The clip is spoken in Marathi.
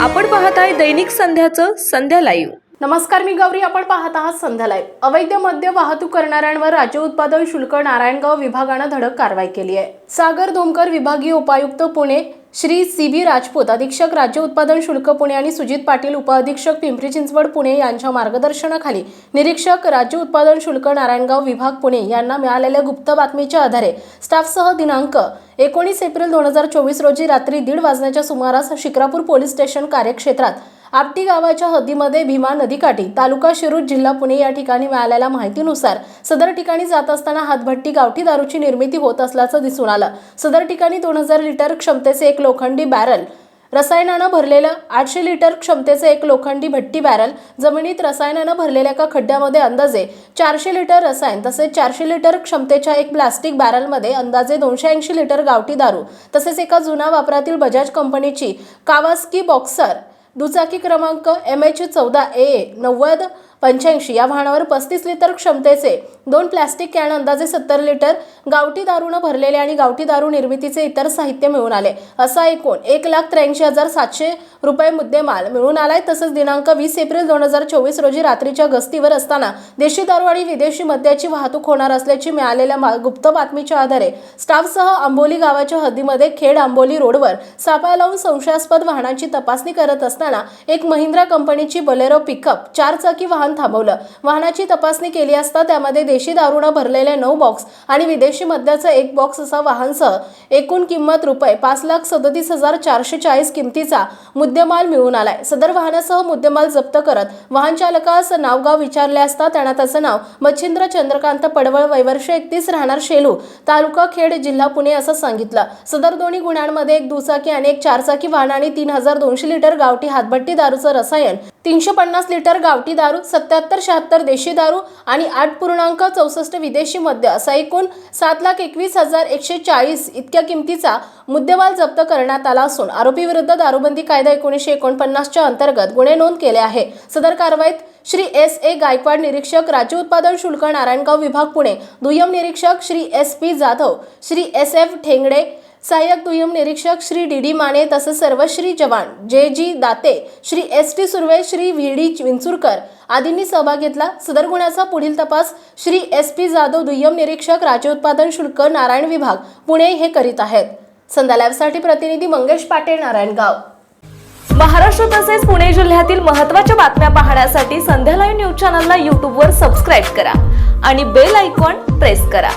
आपण पाहत आहे दैनिक संध्याचं संध्या लाईव्ह नमस्कार मी गौरी. आपण पाहत आहात संध्या लाईव्ह अवैध मद्य वाहतूक करणाऱ्यांवर राज्य उत्पादन शुल्क नारायणगाव विभागानं धडक कारवाई केली आहे. सागर धोमकर विभागीय उपायुक्त पुणे. श्री सी बी राजपूत अधीक्षक राज्य उत्पादन शुल्क पुणे आणि सुजित पाटील उपअधीक्षक पिंपरी चिंचवड पुणे यांच्या मार्गदर्शनाखाली निरीक्षक राज्य उत्पादन शुल्क नारायणगाव विभाग पुणे यांना मिळालेल्या गुप्त बातमीच्या आधारे स्टाफसह दिनांक एकोणीस एप्रिल दोन हजार चोवीस रोजी रात्री दीड वाजण्याच्या सुमारास शिक्रापूर पोलीस स्टेशन कार्यक्षेत्रात आपटी गावाच्या हद्दीमध्ये भीमा नदीकाठी तालुका शिरूर जिल्हा पुणे या ठिकाणी मिळालेल्या माहितीनुसार सदर ठिकाणी जात असताना हातभट्टी गावठी दारूची निर्मिती होत असल्याचं दिसून आलं. सदर ठिकाणी दोन हजार लिटर क्षमतेचे एक लोखंडी बॅरल रसायनानं भरलेलं आठशे लिटर क्षमतेचे एक लोखंडी भट्टी बॅरल जमिनीत रसायनानं भरलेल्या एका खड्ड्यामध्ये अंदाजे चारशे लिटर रसायन तसेच चारशे लिटर क्षमतेच्या एक प्लास्टिक बॅरलमध्ये अंदाजे दोनशे ऐंशी लिटर गावठी दारू तसेच एका जुना वापरातील बजाज कंपनीची कावास्की बॉक्सर दुचाकी क्रमांक एम एच चौदा ए नव्वद पंच्याऐंशी. या वाहनावर पस्तीस लिटर क्षमतेचे दोन प्लॅस्टिक कॅन अंदाजे सत्तर लिटर गावठी दारूनं भरलेले आणि गावठी दारू निर्मितीचे इतर साहित्य मिळून आले. असा एकूण एक लाख त्र्याऐंशी हजार सातशे रुपये मुद्देमाल मिळून आलाय. तसंच दिनांक वीस एप्रिल दोन हजार चोवीस रोजी रात्रीच्या गस्तीवर असताना देशी दारू आणि विदेशी मद्याची वाहतूक होणार असल्याची मिळालेल्या गुप्त बातमीच्या आधारे स्टाफसह आंबोली गावाच्या हद्दीमध्ये खेड आंबोली रोडवर सापळा लावून संशयास्पद वाहनांची तपासणी करत असताना एक महिंद्रा कंपनीची बलेरो पिकअप चारचाकी वाहन वाहन थांबवलं. वाहनाची तपासणी केली असता त्यामध्ये देशी दारुणं भरलेले नऊ बॉक्स आणि विदेशी मद्याचा एक बॉक्स असा वाहनसह एकूण किंमत रुपये पाच लाख सदतीस हजार चारशे चाळीस किमतीचा मुद्देमाल मिळून आलाय. सदर वाहनासह मुद्देमाल जप्त करत वाहन चालकास नावगाव विचारले असता त्यांना त्याचं नाव मच्छिंद्र चंद्रकांत पडवळ वैवर्ष एकतीस राहणार शेलू तालुका खेड जिल्हा पुणे असं सांगितलं. सदर दोन्ही गुन्ह्यांमध्ये एक दुचाकी आणि एक चारचाकी वाहन आणि तीन हजार दोनशे लिटर गावठी हातभट्टी दारूचं रसायन तीनशे पन्नास लिटर गावठी दारू सत्याहत्तर शहात्तर देशी दारू आणि आठ पूर्णांक चौसष्ट विदेशी मद्य असा एकूण सात लाख एकवीस हजार एकशे चाळीस इतक्या किमतीचा मुद्देवाल जप्त करण्यात आला असून आरोपी विरुद्ध दारूबंदी कायदा एकोणीसशे एकोणपन्नासच्या अंतर्गत गुन्हे नोंद केले आहे. सदर कारवाईत श्री एस ए गायकवाड निरीक्षक राज्य उत्पादन शुल्क नारायणगाव विभाग पुणे दुय्यम निरीक्षक Shri S P Jadhav Shri S F Thengade सहाय्यक दुय्यम निरीक्षक श्री डी डी माने तसंच सर्व श्री जवान J G Date Shri S T Surve Shri V D Vinchurkar आदींनी सहभाग घेतला. सदर गुन्ह्याचा पुढील तपास श्री एस पी जाधव दुय्यम निरीक्षक राज्य उत्पादन शुल्क नारायण विभाग पुणे हे करीत आहेत. संध्या लाईव्हसाठी प्रतिनिधी मंगेश पाटील नारायणगाव. महाराष्ट्र तसेच पुणे जिल्ह्यातील महत्त्वाच्या बातम्या पाहण्यासाठी संध्या लाईव्ह न्यूज चॅनलला यूट्यूबवर सबस्क्राईब करा आणि बेल आयकॉन प्रेस करा.